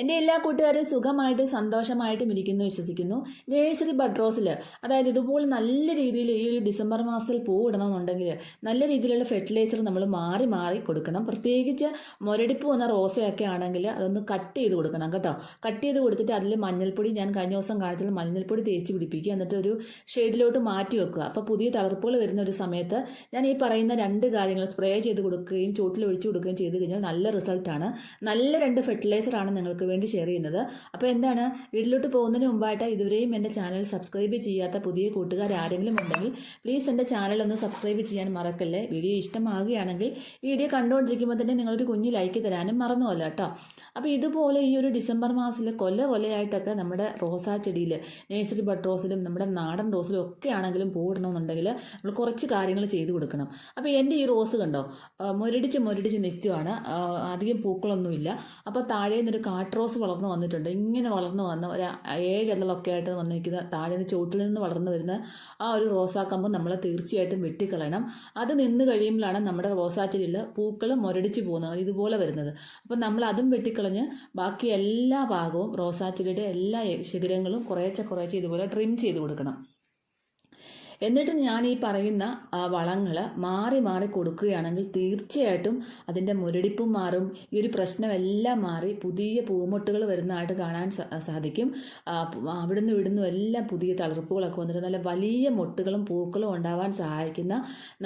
എന്റെ എല്ലാ കൂട്ടുകാരും സുഖമായിട്ട് സന്തോഷമായിട്ടും ഇരിക്കുന്നു വിശ്വസിക്കുന്നു. നേഴ്സറി ബഡ്രോസിൽ അതായത് ഇതുപോലെ നല്ല രീതിയിൽ ഈ ഒരു ഡിസംബർ മാസത്തിൽ പൂവിടണമെന്നുണ്ടെങ്കിൽ നല്ല രീതിയിലുള്ള ഫെർട്ടിലൈസർ നമ്മൾ മാറി മാറി കൊടുക്കണം. പ്രത്യേകിച്ച് മുരടിപ്പ് വന്ന റോസയൊക്കെ ആണെങ്കിൽ അതൊന്ന് കട്ട് ചെയ്ത് കൊടുക്കണം കേട്ടോ. കട്ട് ചെയ്ത് കൊടുത്തിട്ട് അതിൽ മഞ്ഞൾപ്പൊടി ഞാൻ കഴിഞ്ഞ ദിവസം കാണിച്ചാൽ മഞ്ഞൾപ്പൊടി തേച്ച് പിടിപ്പിക്കുക. എന്നിട്ട് ഒരു ഷെയ്ഡിലോട്ട് മാറ്റി വെക്കുക. അപ്പോൾ പുതിയ തളർപ്പുകൾ വരുന്ന ഒരു സമയത്ത് ഞാൻ ഈ പറയുന്ന രണ്ട് കാര്യങ്ങൾ സ്പ്രേ ചെയ്ത് കൊടുക്കുകയും ചോട്ടിൽ ഒഴിച്ചു കൊടുക്കുകയും ചെയ്ത് കഴിഞ്ഞാൽ നല്ല റിസൾട്ടാണ്. നല്ല രണ്ട് ഫെർട്ടിലൈസറാണ് നിങ്ങൾക്ക് വേണ്ടി ഷെയർ ചെയ്യുന്നത്. അപ്പോൾ എന്താണ്? വീട്ടിലോട്ട് പോകുന്നതിന് മുമ്പായിട്ട് ഇതുവരെയും എന്റെ ചാനൽ സബ്സ്ക്രൈബ് ചെയ്യാത്ത പുതിയ കൂട്ടുകാർ ആരെങ്കിലും ഉണ്ടെങ്കിൽ പ്ലീസ് എന്റെ ചാനൽ ഒന്ന് സബ്സ്ക്രൈബ് ചെയ്യാൻ മറക്കല്ലേ? വീഡിയോ ഇഷ്ടമാകുകയാണെങ്കിൽ വീഡിയോ കണ്ടുകൊണ്ടിരിക്കുമ്പോൾ തന്നെ നിങ്ങളൊരു കുഞ്ഞ് ലൈക്ക് തരാനും മറന്നുമല്ല കേട്ടോ. അപ്പോൾ ഇതുപോലെ ഈ ഒരു ഡിസംബർ മാസത്തിൽ കൊല്ല കൊലയായിട്ടൊക്കെ നമ്മുടെ റോസാ ചെടിയിൽ നേഴ്സറി ബഡ് റോസിലും നമ്മുടെ നാടൻ റോസിലും ഒക്കെ ആണെങ്കിലും പൂവിടണമെന്നുണ്ടെങ്കിൽ നമ്മൾ കുറച്ച് കാര്യങ്ങൾ ചെയ്തു കൊടുക്കണം. അപ്പോൾ എന്റെ ഈ റോസ് കണ്ടോ? മുരടിച്ച് മുരടിച്ച് നിൽക്കുകയാണ് അധികം പൂക്കളൊന്നുമില്ല. അപ്പോൾ താഴെ നിന്നൊരു കാട്ട് റോസ് വളർന്നു വന്നിട്ടുണ്ട്. ഇങ്ങനെ വളർന്നു വന്ന ഒരു ഏഴ് എന്നൊക്കെ ആയിട്ട് വന്നിരിക്കുന്ന താഴെ നിന്ന് ചുവട്ടിൽ നിന്ന് വളർന്നു വരുന്ന ആ ഒരു റോസാക്കമ്പ് നമ്മൾ തീർച്ചയായിട്ടും വെട്ടിക്കളയണം. അത് നിന്ന് കഴിയുമ്പോഴാണ് നമ്മുടെ റോസാ ചെടിയിൽ പൂക്കൾ മുരടിച്ച് പോകുന്നത്. ഇതുപോലെ വരുന്നത്. അപ്പം നമ്മൾ അതും വെട്ടിക്കളഞ്ഞ് ബാക്കി എല്ലാ ഭാഗവും റോസാ ചെടിയുടെ എല്ലാ ശിഖരങ്ങളും കുറേച്ചെ കുറേച്ചെ ഇതുപോലെ ട്രിം ചെയ്ത് കൊടുക്കണം. എന്നിട്ട് ഞാൻ ഈ പറയുന്ന വളങ്ങൾ മാറി മാറി കൊടുക്കുകയാണെങ്കിൽ തീർച്ചയായിട്ടും അതിന്റെ മുരടിപ്പും മാറും. ഈ ഒരു പ്രശ്നമെല്ലാം മാറി പുതിയ പൂമൊട്ടുകൾ വരുന്നതായിട്ട് കാണാൻ സാധിക്കും. അവിടുന്ന് ഇവിടുന്നും എല്ലാം പുതിയ തളർപ്പുകളൊക്കെ വന്നിട്ട് നല്ല വലിയ മൊട്ടുകളും പൂക്കളും ഉണ്ടാവാൻ സഹായിക്കുന്ന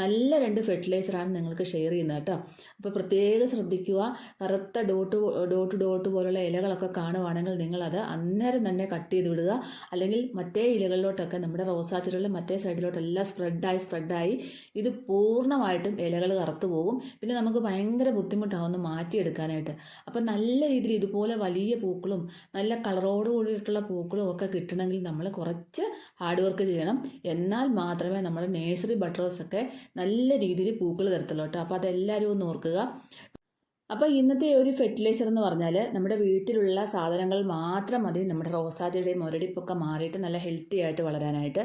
നല്ല രണ്ട് ഫെർട്ടിലൈസറാണ് നിങ്ങൾക്ക് ഷെയർ ചെയ്യുന്നത് കേട്ടോ. അപ്പോൾ പ്രത്യേകം ശ്രദ്ധിക്കുക. കറുത്ത ഡോട്ട് ഡോട്ട് ഡോട്ട് പോലുള്ള ഇലകളൊക്കെ കാണുവാണെങ്കിൽ നിങ്ങളത് അന്നേരം തന്നെ കട്ട് ചെയ്ത് വിടുക. അല്ലെങ്കിൽ മറ്റേ ഇലകളിലോട്ടൊക്കെ നമ്മുടെ റോസാച്ചെടികളിലെ മറ്റേ സൈഡിലോട്ടെല്ലാം സ്പ്രെഡായി സ്പ്രെഡായി ഇത് പൂർണമായിട്ടും ഇലകൾ കറുത്തു പോകും. പിന്നെ നമുക്ക് ഭയങ്കര ബുദ്ധിമുട്ടാവും ഒന്ന് മാറ്റിയെടുക്കാനായിട്ട്. അപ്പം നല്ല രീതിയിൽ ഇതുപോലെ വലിയ പൂക്കളും നല്ല കളറോട് കൂടിയിട്ടുള്ള പൂക്കളും ഒക്കെ കിട്ടണമെങ്കിൽ നമ്മൾ കുറച്ച് ഹാർഡ് വർക്ക് ചെയ്യണം. എന്നാൽ മാത്രമേ നമ്മുടെ നേഴ്സറി ബട്ടറോസ് ഒക്കെ നല്ല രീതിയിൽ പൂക്കൾ തരത്തുള്ളൂ കേട്ടോ. അപ്പോൾ അതെല്ലാവരും ഒന്ന് ഓർക്കുക. അപ്പോൾ ഇന്നത്തെ ഒരു ഫെർട്ടിലൈസർ എന്ന് പറഞ്ഞാൽ നമ്മുടെ വീട്ടിലുള്ള സാധനങ്ങൾ മാത്രം മതി. നമ്മുടെ റോസാച്ചെടിയുടെ മുരടിപ്പൊക്കെ മാറിയിട്ട് നല്ല ഹെൽത്തി ആയിട്ട് വളരാനായിട്ട്.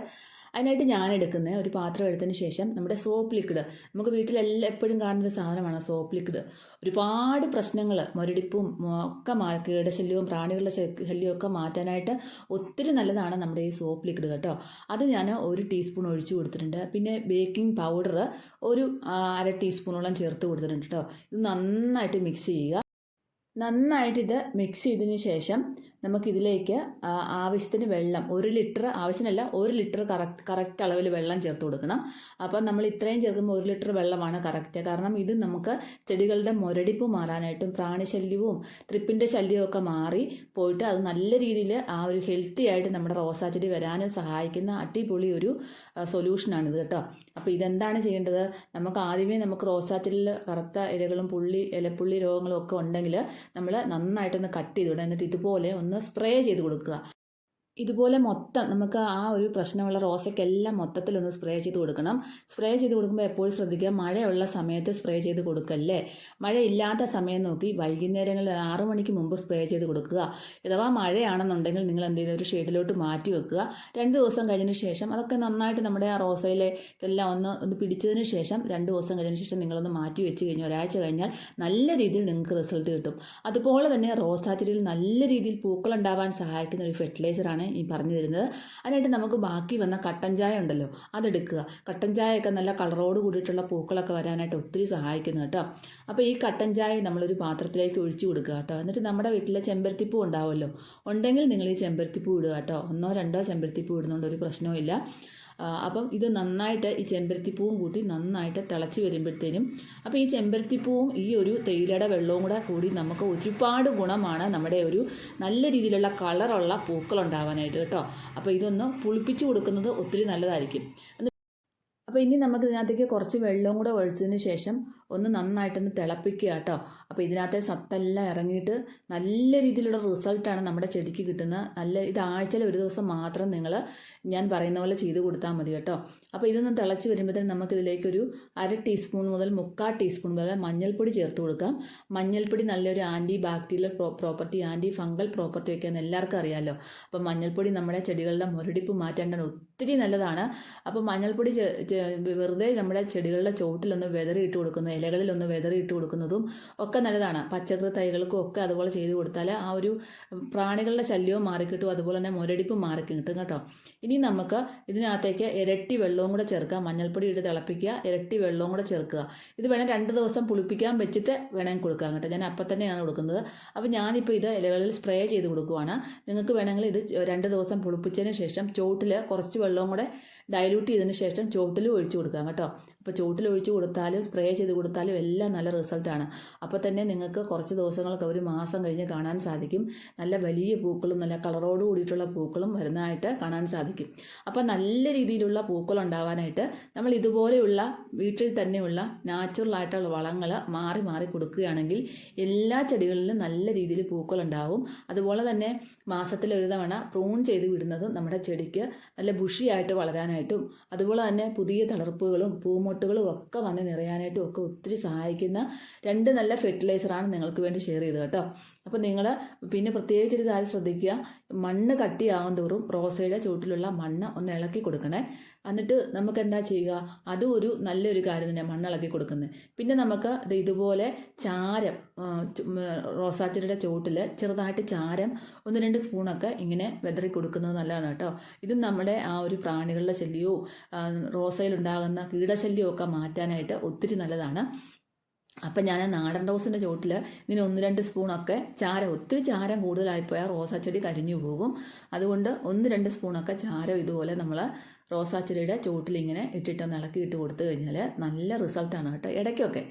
അതിനായിട്ട് ഞാൻ എടുക്കുന്ന ഒരു പാത്രം എടുത്തതിന് ശേഷം നമ്മുടെ സോപ്പ് ലിക്വിഡ് നമുക്ക് വീട്ടിലെല്ലാം എപ്പോഴും കാണുന്ന സാധനമാണ് സോപ്പ് ലിക്വിഡ് ഒരുപാട് പ്രശ്നങ്ങൾ മുരടിപ്പും ഒക്കെ മാ കീടശല്യവും പ്രാണികളുടെ ശല്യവും ഒക്കെ മാറ്റാനായിട്ട് ഒത്തിരി നല്ലതാണ് നമ്മുടെ ഈ സോപ്പ് ലിക്വിഡ് കേട്ടോ. അത് ഞാൻ ഒരു ടീസ്പൂൺ ഒഴിച്ചു കൊടുത്തിട്ടുണ്ട്. പിന്നെ ബേക്കിംഗ് പൗഡർ ഒരു അര ടീസ്പൂണോളം ചേർത്ത് കൊടുത്തിട്ടുണ്ട് കേട്ടോ. ഇത് നന്നായിട്ട് മിക്സ് ചെയ്യുക. നന്നായിട്ട് ഇത് മിക്സ് ചെയ്തതിന് ശേഷം നമുക്കിതിലേക്ക് ആവശ്യത്തിന് വെള്ളം ഒരു ലിറ്റർ ആവശ്യത്തിനല്ല ഒരു ലിറ്റർ കറക്റ്റ് കറക്റ്റ് അളവിൽ വെള്ളം ചേർത്ത് കൊടുക്കണം. അപ്പം നമ്മൾ ഇത്രയും ചേർക്കുമ്പോൾ ഒരു ലിറ്റർ വെള്ളമാണ് കറക്റ്റ്. കാരണം ഇത് നമുക്ക് ചെടികളുടെ മുരടിപ്പ് മാറാനായിട്ടും പ്രാണിശല്യവും ത്രിപ്പിന്റെ ശല്യവും ഒക്കെ മാറി പോയിട്ട് അത് നല്ല രീതിയിൽ ആ ഒരു ഹെൽത്തി ആയിട്ട് നമ്മുടെ റോസാ ചെടി വരാനും സഹായിക്കുന്ന അടിപൊളി ഒരു സൊല്യൂഷനാണിത് കേട്ടോ. അപ്പോൾ ഇതെന്താണ് ചെയ്യേണ്ടത്? നമുക്ക് ആദ്യമേ നമുക്ക് റോസാ ചെടിയിൽ കറുത്ത ഇലകളും പുള്ളി ഇലപ്പുള്ളി രോഗങ്ങളും ഒക്കെ ഉണ്ടെങ്കിൽ നമ്മൾ നന്നായിട്ടൊന്ന് കട്ട് ചെയ്ത് എന്നിട്ട് ഇതുപോലെ ഒന്ന് സ്പ്രേ ചെയ്ത് കൊടുക്കുക. ഇതുപോലെ മൊത്തം നമുക്ക് ആ ഒരു പ്രശ്നമുള്ള റോസയ്ക്കെല്ലാം മൊത്തത്തിലൊന്ന് സ്പ്രേ ചെയ്ത് കൊടുക്കണം. സ്പ്രേ ചെയ്ത് കൊടുക്കുമ്പോൾ എപ്പോഴും ശ്രദ്ധിക്കുക മഴയുള്ള സമയത്ത് സ്പ്രേ ചെയ്ത് കൊടുക്കല്ലേ? മഴയില്ലാത്ത സമയം നോക്കി വൈകുന്നേരങ്ങളിൽ ആറു മണിക്ക് മുമ്പ് സ്പ്രേ ചെയ്ത് കൊടുക്കുക. അഥവാ മഴയാണെന്നുണ്ടെങ്കിൽ നിങ്ങൾ എന്ത് ചെയ്ത് ഒരു ഷെയ്ഡിലോട്ട് മാറ്റി വെക്കുക. രണ്ട് ദിവസം കഴിഞ്ഞതിന് ശേഷം അതൊക്കെ നന്നായിട്ട് നമ്മുടെ ആ റോസയിലെ എല്ലാം ഒന്ന് ഒന്ന് പിടിച്ചതിന് ശേഷം രണ്ട് ദിവസം കഴിഞ്ഞതിന് ശേഷം നിങ്ങളൊന്ന് മാറ്റി വെച്ച് കഴിഞ്ഞാൽ ഒരാഴ്ച കഴിഞ്ഞാൽ നല്ല രീതിയിൽ നിങ്ങൾക്ക് റിസൾട്ട് കിട്ടും. അതുപോലെ തന്നെ റോസാ ചെടിയിൽ നല്ല രീതിയിൽ പൂക്കളുണ്ടാവാൻ സഹായിക്കുന്ന ഒരു ഫെർട്ടിലൈസറാണ് ഈ പറഞ്ഞു തരുന്നത് അതിനായിട്ട് നമുക്ക് ബാക്കി വന്ന കട്ടൻ ചായ ഉണ്ടല്ലോ അതെടുക്കുക. കട്ടൻ ചായയൊക്കെ നല്ല കളറോട് കൂടിയിട്ടുള്ള പൂക്കളൊക്കെ വരാനായിട്ട് ഒത്തിരി സഹായിക്കുന്നു കേട്ടോ. അപ്പോൾ ഈ കട്ടൻ ചായ നമ്മളൊരു പാത്രത്തിലേക്ക് ഒഴിച്ചു കൊടുക്കുക കേട്ടോ. എന്നിട്ട് നമ്മുടെ വീട്ടിലെ ചെമ്പരത്തിപ്പൂ ഉണ്ടാവുമല്ലോ ഉണ്ടെങ്കിൽ നിങ്ങൾ ഈ ചെമ്പരത്തിപ്പൂ ഇടുക കേട്ടോ. ഒന്നോ രണ്ടോ ചെമ്പരത്തിപ്പൂ ഇടുന്നതുകൊണ്ട് ഒരു പ്രശ്നവും അപ്പം ഇത് നന്നായിട്ട് ഈ ചെമ്പരത്തിപ്പൂവും കൂട്ടി നന്നായിട്ട് തിളച്ച് വരുമ്പോഴത്തേനും അപ്പോൾ ഈ ചെമ്പരത്തിപ്പൂവും ഈ ഒരു തേയിലയുടെ വെള്ളവും കൂടെ കൂടി നമുക്ക് ഒരുപാട് ഗുണമാണ് നമ്മുടെ ഒരു നല്ല രീതിയിലുള്ള കളറുള്ള പൂക്കൾ ഉണ്ടാവാനായിട്ട് കേട്ടോ. അപ്പോൾ ഇതൊന്ന് പുളിപ്പിച്ച് കൊടുക്കുന്നത് ഒത്തിരി നല്ലതായിരിക്കും. അപ്പോൾ ഇനി നമുക്ക് ഇതിനകത്തേക്ക് കുറച്ച് വെള്ളവും കൂടെ ഒഴിച്ചതിന് ശേഷം ഒന്ന് നന്നായിട്ടൊന്ന് തിളപ്പിക്കുക കേട്ടോ അപ്പോൾ ഇതിനകത്തെ സത്തെല്ലാം ഇറങ്ങിയിട്ട് നല്ല രീതിയിലുള്ള റിസൾട്ടാണ് നമ്മുടെ ചെടിക്ക് കിട്ടുന്നത്. നല്ല ഇത് ആഴ്ചയിൽ ഒരു ദിവസം മാത്രം നിങ്ങൾ ഞാൻ പറയുന്ന പോലെ ചെയ്ത് കൊടുത്താൽ മതി കേട്ടോ. അപ്പോൾ ഇതൊന്ന് തിളച്ച് വരുമ്പോഴത്തേന് നമുക്കിതിലേക്കൊരു അര ടീസ്പൂൺ മുതൽ മുക്കാൽ ടീസ്പൂൺ വരെ മഞ്ഞൾപ്പൊടി ചേർത്ത് കൊടുക്കാം. മഞ്ഞൾപ്പൊടി നല്ലൊരു anti bacterial pro property anti fungal property ഒക്കെ എല്ലാവർക്കും അറിയാമല്ലോ അപ്പോൾ മഞ്ഞൾപ്പൊടി നമ്മുടെ ചെടികളുടെ മുരടിപ്പ് മാറ്റാൻ ഒത്തിരി നല്ലതാണ്. അപ്പോൾ മഞ്ഞൾപ്പൊടി വെറുതെ നമ്മുടെ ചെടികളുടെ ചോട്ടിലൊന്ന് വെതറിയിട്ട് കൊടുക്കുന്നത് ഇലകളിലൊന്ന് വെതറിയിട്ട് കൊടുക്കുന്നതും ഒക്കെ നല്ലതാണ്. പച്ചക്കറി തൈകൾക്കും ഒക്കെ അതുപോലെ ചെയ്ത് കൊടുത്താൽ ആ ഒരു പ്രാണികളുടെ ശല്യവും മാറിക്കിട്ടും അതുപോലെ തന്നെ മുരടിപ്പും മാറിക്കിട്ടും കേട്ടോ. ഇനി നമുക്ക് ഇതിനകത്തേക്ക് ഇരട്ടി വെള്ളവും കൂടെ ചേർക്കുക മഞ്ഞൾപ്പൊടി ഇട്ട് തിളപ്പിക്കുക ഇരട്ടി വെള്ളവും കൂടെ ചേർക്കുക. ഇത് വേണേൽ രണ്ട് ദിവസം പുളിപ്പിക്കാൻ വെച്ചിട്ട് വേണം കൊടുക്കാം കേട്ടോ. ഞാൻ അപ്പം തന്നെയാണ് കൊടുക്കുന്നത്. അപ്പോൾ ഞാനിപ്പോൾ ഇത് ഇലകളിൽ സ്പ്രേ ചെയ്ത് കൊടുക്കുവാണ്. നിങ്ങൾക്ക് വേണമെങ്കിൽ ഇത് രണ്ട് ദിവസം പുളിപ്പിച്ചതിന് ശേഷം ചോട്ടിൽ കുറച്ച് വെള്ളവും കൂടെ ഡൈല്യൂട്ട് ചെയ്തതിന് ശേഷം ചോട്ടിലും ഒഴിച്ചു കൊടുക്കാം കേട്ടോ. അപ്പോൾ ചോട്ടിൽ ഒഴിച്ച് കൊടുത്താലും സ്പ്രേ ചെയ്ത് കൊടുത്താലും എല്ലാം നല്ല റിസൾട്ടാണ് അപ്പോൾ തന്നെ നിങ്ങൾക്ക് കുറച്ച് ദിവസങ്ങൾക്ക് ഒരു മാസം കഴിഞ്ഞ് കാണാൻ സാധിക്കും. നല്ല വലിയ പൂക്കളും നല്ല കളറോട് കൂടിയിട്ടുള്ള പൂക്കളും വരുന്നതായിട്ട് കാണാൻ സാധിക്കും. അപ്പോൾ നല്ല രീതിയിലുള്ള പൂക്കൾ ഉണ്ടാവാനായിട്ട് നമ്മൾ ഇതുപോലെയുള്ള വീട്ടിൽ തന്നെയുള്ള നാച്ചുറൽ ആയിട്ടുള്ള വളങ്ങൾ മാറി മാറി കൊടുക്കുകയാണെങ്കിൽ എല്ലാ ചെടികളിലും നല്ല രീതിയിൽ പൂക്കൾ ഉണ്ടാവും. അതുപോലെ തന്നെ മാസത്തിൽ ഒരു തവണ പ്രൂൺ ചെയ്ത് വിടുന്നത് നമ്മുടെ ചെടിക്ക് നല്ല ബുഷിയായിട്ട് വളരാനായിട്ടും അതുപോലെ തന്നെ പുതിയ തളർപ്പുകളും പൂമൊട്ടുകളും ഒക്കെ വന്ന് നിറയാനായിട്ടും ഒക്കെ ഒത്തിരി സഹായിക്കുന്ന രണ്ട് നല്ല ഫെർട്ടിലൈസറാണ് നിങ്ങൾക്ക് വേണ്ടി ഷെയർ ചെയ്തത് കേട്ടോ. അപ്പോൾ നിങ്ങൾ പിന്നെ പ്രത്യേകിച്ച് ഒരു കാര്യം ശ്രദ്ധിക്കുക. മണ്ണ് കട്ടിയാകും തോറും റോസയുടെ ചുവട്ടിലുള്ള മണ്ണ് ഒന്ന് ഇളക്കി കൊടുക്കണേ. എന്നിട്ട് നമുക്ക് എന്താ ചെയ്യുക? അതും ഒരു നല്ലൊരു കാര്യം തന്നെ മണ്ണിളക്കി കൊടുക്കുന്നത്. പിന്നെ നമുക്ക് ഇതുപോലെ ചാരം റോസാച്ചെടിയുടെ ചുവട്ടിൽ ചെറുതായിട്ട് ചാരം ഒന്ന് രണ്ട് സ്പൂണൊക്കെ ഇങ്ങനെ വെതറി കൊടുക്കുന്നത് നല്ലതാണ് കേട്ടോ. ഇത് നമ്മുടെ ആ ഒരു പ്രാണികളുടെ ശല്യവും റോസയിലുണ്ടാകുന്ന കീടശല്യവും ഒക്കെ മാറ്റാനായിട്ട് ഒത്തിരി നല്ലതാണ്. അപ്പം ഞാൻ നാടൻ റോസിന്റെ ചോട്ടിൽ ഇങ്ങനെ ഒന്ന് രണ്ട് സ്പൂണൊക്കെ ചാരം ഒത്തിരി ചാരം കൂടുതലായിപ്പോയാൽ റോസാച്ചെടി കരിഞ്ഞു പോകും. അതുകൊണ്ട് ഒന്ന് രണ്ട് സ്പൂണൊക്കെ ചാരം ഇതുപോലെ നമ്മൾ റോസാച്ചെടിയുടെ ചോട്ടിൽ ഇങ്ങനെ ഇട്ടിട്ട് ഇളക്കി ഇട്ട് കൊടുത്തു കഴിഞ്ഞാൽ നല്ല റിസൾട്ടാണ് കേട്ടോ. ഇടയ്ക്കൊക്കെ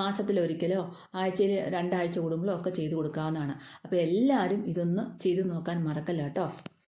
മാസത്തിലൊരിക്കലോ ആഴ്ചയിൽ രണ്ടാഴ്ച കൂടുമ്പോഴോ ഒക്കെ ചെയ്ത് കൊടുക്കാവുന്നതാണ്. അപ്പോൾ എല്ലാവരും ഇതൊന്ന് ചെയ്ത് നോക്കാൻ മറക്കല്ല കേട്ടോ.